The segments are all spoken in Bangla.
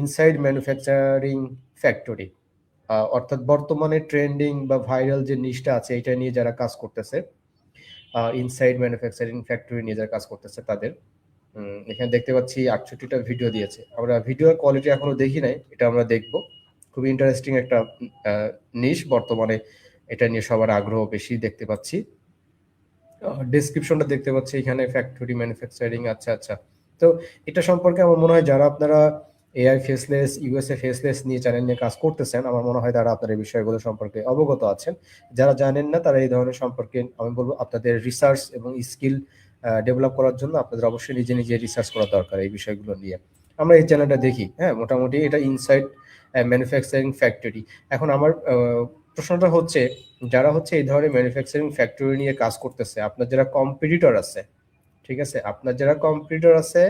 ইনসাইড ম্যানুফ্যাকচারিং ফ্যাক্টরি অর্থাৎ বর্তমানে ট্রেন্ডিং বা ভাইরাল যে নিশটা আছে এটা নিয়ে যারা কাজ করতেছে ইনসাইড ম্যানুফ্যাকচারিং ফ্যাক্টরি নিয়ে যারা কাজ করতেছে তাদের এখানে দেখতে পাচ্ছি আটষট্টিটা ভিডিও দিয়েছে। আমরা ভিডিওর কোয়ালিটি এখনও দেখি নাই, এটা আমরা দেখব। খুবই ইন্টারেস্টিং একটা নিশ বর্তমানে এটা নিয়ে সবার আগ্রহ বেশি দেখতে পাচ্ছি। ডেসক্রিপশনটা দেখতে পাচ্ছি এখানে ফ্যাক্টরি ম্যানুফ্যাকচারিং আচ্ছা আচ্ছা। তো এটা সম্পর্কে আমার মনে হয়, যারা আপনারা এআই ফেসলেস ইউএসএ ফেসলেস নিয়ে চ্যানেল নিয়ে কাজ করতেছেন। আমার মনে হয় তারা আপনার এই বিষয়গুলো সম্পর্কে অবগত আছেন। যারা জানেন না, তারা এই ধরনের সম্পর্কে আমি বলব আপনাদের রিসার্চ এবং স্কিল ডেভেলপ করার জন্য আপনাদের অবশ্যই নিজে নিজে রিসার্চ করা দরকার এই বিষয়গুলো নিয়ে। আমরা এই চ্যানেলটা দেখি হ্যাঁ? মোটামুটি এটা ইনসাইড ম্যানুফ্যাকচারিং ফ্যাক্টরি এখন আমার প্রশ্নটা হচ্ছে, যারা হচ্ছে এই ধরনের ম্যানুফ্যাকচারিং ফ্যাক্টরি নিয়ে কাজ করতেছে, আপনার যারা কম্পিটিটর আছে, ঠিক আছে? আপনার যারা কম্পিটিটর আছে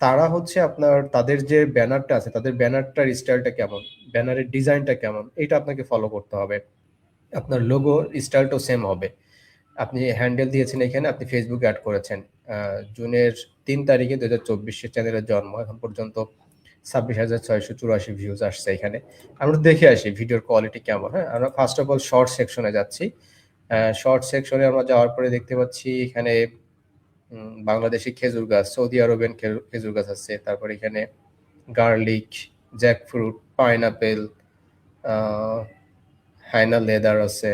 তারা হচ্ছে আপনার তাদের যে ব্যানারটা আছে, তাদের ব্যানারটার স্টাইলটা কেমন? ব্যানারের ডিজাইনটা কেমন? এটা আপনাকে ফলো করতে হবে। আপনার লোগো স্টাইলটাও সেম হবে। আপনি হ্যান্ডেল দিয়েছেন এখানে, আপনি ফেসবুকে অ্যাড করেছেন। জুনের তিন তারিখে দু হাজার চব্বিশে চ্যানেলের জন্ম। এখন পর্যন্ত ছাব্বিশ হাজার ছয়শো চুরাশি ভিউজ আসছে এখানে। আমরা দেখে আসি ভিডিওর কোয়ালিটি কেমন হ্যাঁ? আমরা ফার্স্ট অফ অল শর্ট সেকশনে যাচ্ছি। শর্ট সেকশনে আমরা যাওয়ার পরে দেখতে পাচ্ছি এখানে বাংলাদেশি খেজুর গাছ, সৌদি আরবের খেজুর গাছ আছে, তারপর এখানে গার্লিক, জ্যাকফ্রুট, পাইনাপেল হাইনা লেদার আছে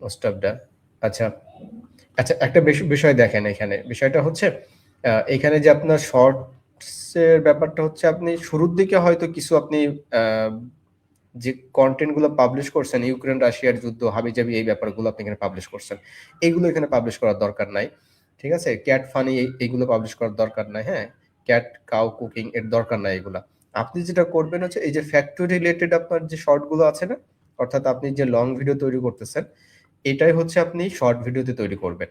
মোস্ট অফ দ্য আচ্ছা আচ্ছা একটা বিষয় দেখেন এখানে। বিষয়টা হচ্ছে এখানে যে আপনার শর্টসের ব্যাপারটা হচ্ছে, আপনি শুরুর দিকে হয়তো কিছু আপনি যে কন্টেন্টগুলো পাবলিশ করছেন ইউক্রেন রাশিয়ার যুদ্ধ, হাবিজাবি এই ব্যাপারগুলো আপনি এখানে পাবলিশ করছেন। এইগুলো এখানে পাবলিশ করার দরকার নাই। ঠিক আছে? ক্যাট ফানি এইগুলো পাবলিশ করার দরকার নাই হ্যাঁ? ক্যাট কাউ কুকিং এর দরকার নাই এগুলা। আপনি যেটা করবেন হচ্ছে, এই যে ফ্যাক্টরি রিলেটেড আপনার যে শর্টগুলো আছে না, অর্থাৎ আপনি যে লং ভিডিও তৈরি করতেছেন, এটাই হচ্ছে আপনি শর্ট ভিডিওতে তৈরি করবেন।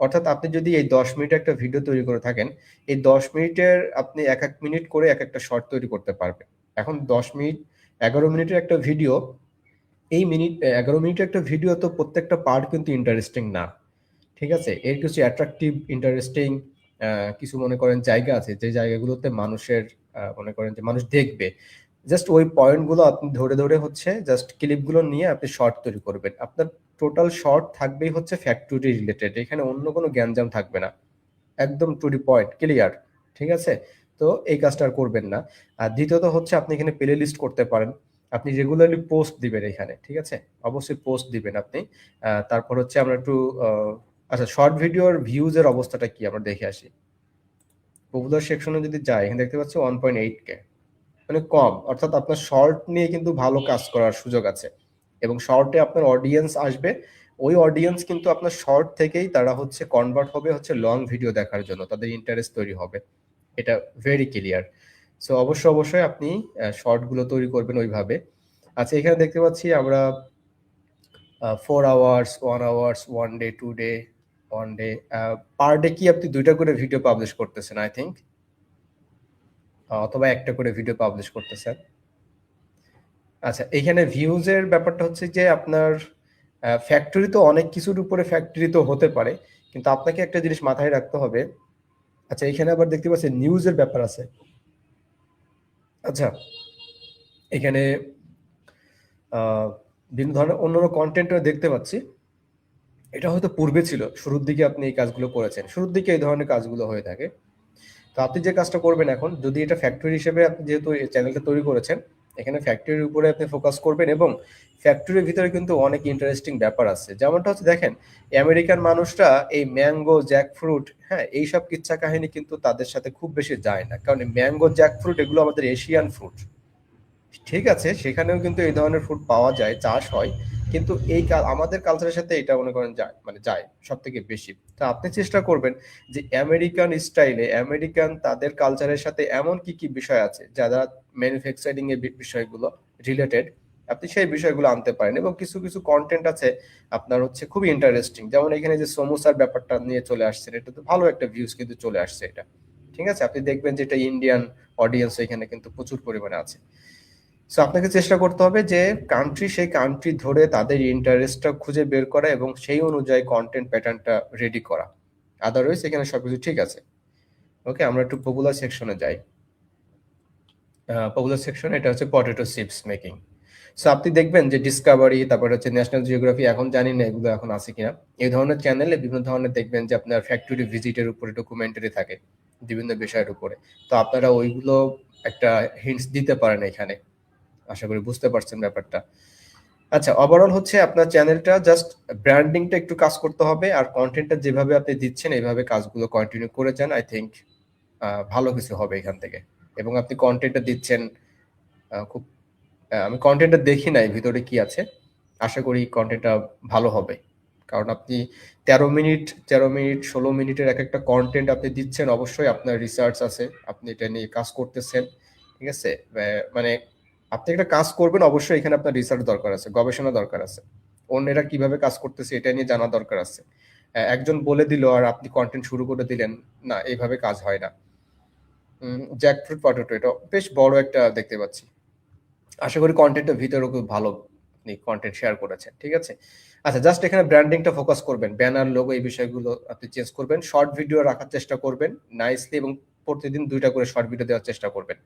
অর্থাৎ আপনি যদি এই দশ মিনিট একটা ভিডিও তৈরি করে থাকেন, এই দশ মিনিটের আপনি এক এক মিনিট করে এক একটা শর্ট তৈরি করতে পারবেন। এখন দশ মিনিট এগারো মিনিটের একটা ভিডিও এই মিনিট এগারো মিনিটের একটা ভিডিও তো প্রত্যেকটা পার্ট কিন্তু ইন্টারেস্টিং না, ঠিক আছে? এর কিছু অ্যাট্রাকটিভ ইন্টারেস্টিং কিছু মনে করেন জায়গা আছে, যে জায়গাগুলোতে মানুষের মনে করেন যে মানুষ দেখবে। জাস্ট ওই পয়েন্টগুলো আপনি ধরে ধরে হচ্ছে জাস্ট ক্লিপগুলো নিয়ে আপনি শর্ট তৈরি করবেন। আপনার টোটাল শর্ট থাকবেই হচ্ছে ফ্যাক্টরি রিলেটেড এখানে অন্য কোনো জ্ঞানজাম থাকবে না। একদম টু পয়েন্ট ক্লিয়ার ঠিক আছে? তো এই কাজটা আর করবেন না। আর দ্বিতীয়ত হচ্ছে আপনি এখানে প্লে লিস্ট করতে পারেন। আপনি রেগুলারলি পোস্ট দিবেন এখানে, ঠিক আছে? অবশ্যই পোস্ট দিবেন আপনি। তারপর হচ্ছে আমরা একটু আচ্ছা শর্ট ভিডিওর ভিউজের অবস্থাটা কি? আমরা দেখে আসি। পপুলার সেকশনে যদি যাই, এখানে দেখতে পাচ্ছি ওয়ান পয়েন্ট এইট কে মানে কম, অর্থাৎ আপনার শর্ট নিয়ে কিন্তু ভালো কাজ করার সুযোগ আছে। এবং শর্টে আপনার অডিয়েন্স আসবে। ওই অডিয়েন্স কিন্তু আপনার শর্ট থেকেই তারা হচ্ছে কনভার্ট হবে হচ্ছে লং ভিডিও দেখার জন্য। তাদের ইন্টারেস্ট তৈরি হবে। এটা ভেরি ক্লিয়ার সো অবশ্যই অবশ্যই আপনি শর্টগুলো তৈরি করবেন ওইভাবে। আচ্ছা এখানে দেখতে পাচ্ছি আমরা four hours one hours one day two day one day per day কি আপনি দুইটা করে ভিডিও পাবলিশ করতেছেন আই থিঙ্ক অথবা একটা করে ভিডিও পাবলিশ করতেছেন। আচ্ছা এখানে ভিউজের ব্যাপারটা হচ্ছে যে আপনার ফ্যাক্টরি তো অনেক কিছুর উপরে ফ্যাক্টরি তো হতে পারে, কিন্তু আপনাকে একটা জিনিস মাথায় রাখতে হবে আচ্ছা এখানে আবার দেখতে পাচ্ছি নিউজের ব্যাপার আছে। আচ্ছা এখানে বিভিন্ন ধরনের অন্যান্য কন্টেন্টও দেখতে পাচ্ছি। এটা হয়তো পূর্বে ছিল, শুরুর দিকে আপনি এই কাজগুলো করেছেন। শুরুর দিকে এই ধরনের কাজগুলো হয়ে থাকে। তো আপনি যে কাজটা করবেন এখন, যদি এটা ফ্যাক্টরি হিসেবে আপনি যেহেতু চ্যানেলটা তৈরি করেছেন এখানে ফ্যাক্টরির উপরে আপনি ফোকাস করবেন এবং ফ্যাক্টরির ভিতরে কিন্তু অনেক ইন্টারেস্টিং ব্যাপার আছে। যেমনটা হচ্ছে, দেখেন আমেরিকান মানুষরা এই ম্যাঙ্গো জ্যাকফ্রুট হ্যাঁ এইসব কিচ্ছা কাহিনী কিন্তু তাদের সাথে খুব বেশি যায় না। কারণ ম্যাঙ্গো জ্যাকফ্রুট এগুলো আমাদের এশিয়ান ফ্রুট ঠিক আছে, সেখানেও কিন্তু এই ধরনের ফ্রুট পাওয়া যায়, চাষ হয়। কিন্তু এই আমাদের কালচারের সাথে এটা মনে করেন যায় মানে যায় সব থেকে বেশি। তো আপনি চেষ্টা করবেন যে আমেরিকান স্টাইলে আমেরিকান তাদের কালচারের সাথে এমন কি কি বিষয় আছে যারা ম্যানুফ্যাকচারিং এর বিষয়গুলো রিলেটেড আপনি সেই বিষয়গুলো আনতে পারেন এবং কিছু কিছু কন্টেন্ট আছে আপনার হচ্ছে খুবই ইন্টারেস্টিং যেমন এখানে যে সমোসার ব্যাপারটা নিয়ে চলে আসছে এটা তো ভালো একটা ভিউজ কিন্তু চলে আসছে এটা। ঠিক আছে? আপনি দেখবেন যে এটা ইন্ডিয়ান অডিয়েন্স এখানে কিন্তু প্রচুর পরিমাণে আছে। সো আপনাকে চেষ্টা করতে হবে যে কান্ট্রি সেই কান্ট্রি ধরে তাদের ইন্টারেস্টটা খুঁজে বের করা এবং সেই অনুযায়ী কন্টেন্ট প্যাটার্নটা রেডি করা আদারওয়াইজ এখানে সবকিছু ঠিক আছে ওকে আমরা একটু পপুলার সেকশনে যাই পপুলার সেকশন এটা হচ্ছে পটেটো চিপস মেকিং। সো আপনি দেখবেন যে ডিসকভারি তারপরে হচ্ছে ন্যাশনাল জিওগ্রাফি এখন জানি না এগুলো এখন আছে কিনা। এই ধরনের চ্যানেলে বিভিন্ন ধরনের দেখবেন যে আপনার ফ্যাক্টরি ভিজিটের উপরে ডকুমেন্টারি থাকে। বিভিন্ন বিষয়ের উপরে। তো আপনারা ওইগুলো একটা হিন্টস দিতে পারেন এখানে। আশা করি বুঝতে পারছেন ব্যাপারটা। আচ্ছা ওভারঅল হচ্ছে আপনার চ্যানেলটা জাস্ট ব্র্যান্ডিংটা একটু কাজ করতে হবে। আর কন্টেন্টটা যেভাবে আপনি দিচ্ছেন, এইভাবে কাজগুলো কন্টিনিউ করে যান। আই থিংক ভালো কিছু হবে এখান থেকে। এবং আপনি কন্টেন্টটা দিচ্ছেন খুব আমি কন্টেন্টটা দেখি নাই ভিতরে কি আছে। আশা করি কন্টেন্টটা ভালো হবে। কারণ আপনি ১৩ মিনিট ১৩ মিনিট ১৬ মিনিটের এক একটা কন্টেন্ট আপনি দিচ্ছেন, অবশ্যই আপনার রিসার্চ আছে। আপনি এটা নিয়ে কাজ করতেছেন। ঠিক আছে? মানে আপনি একটা কাজ করবেন অবশ্যই এখানে আপনার রিসার্চ দরকার আছে, গবেষণা দরকার আছে। অন্যেরা কীভাবে কাজ করতেছে এটা নিয়ে জানা দরকার আছে। একজন বলে দিল আর আপনি কন্টেন্ট শুরু করে দিলেন। না এইভাবে কাজ হয় না। জ্যাকফ্রুট পটেটো এটা বেশ বড় একটা দেখতে পাচ্ছি। আশা করি কনটেন্ট এর ভিতরেও খুব ভালো আপনি কন্টেন্ট শেয়ার করেছেন। ঠিক আছে? আচ্ছা জাস্ট এখানে ব্র্যান্ডিংটা ফোকাস করবেন। ব্যানার, লোগো এই বিষয়গুলো আপনি চেঞ্জ করবেন। শর্ট ভিডিও রাখার চেষ্টা করবেন নাইসলি এবং প্রতিদিন দুইটা করে শর্ট ভিডিও দেওয়ার চেষ্টা করবেন।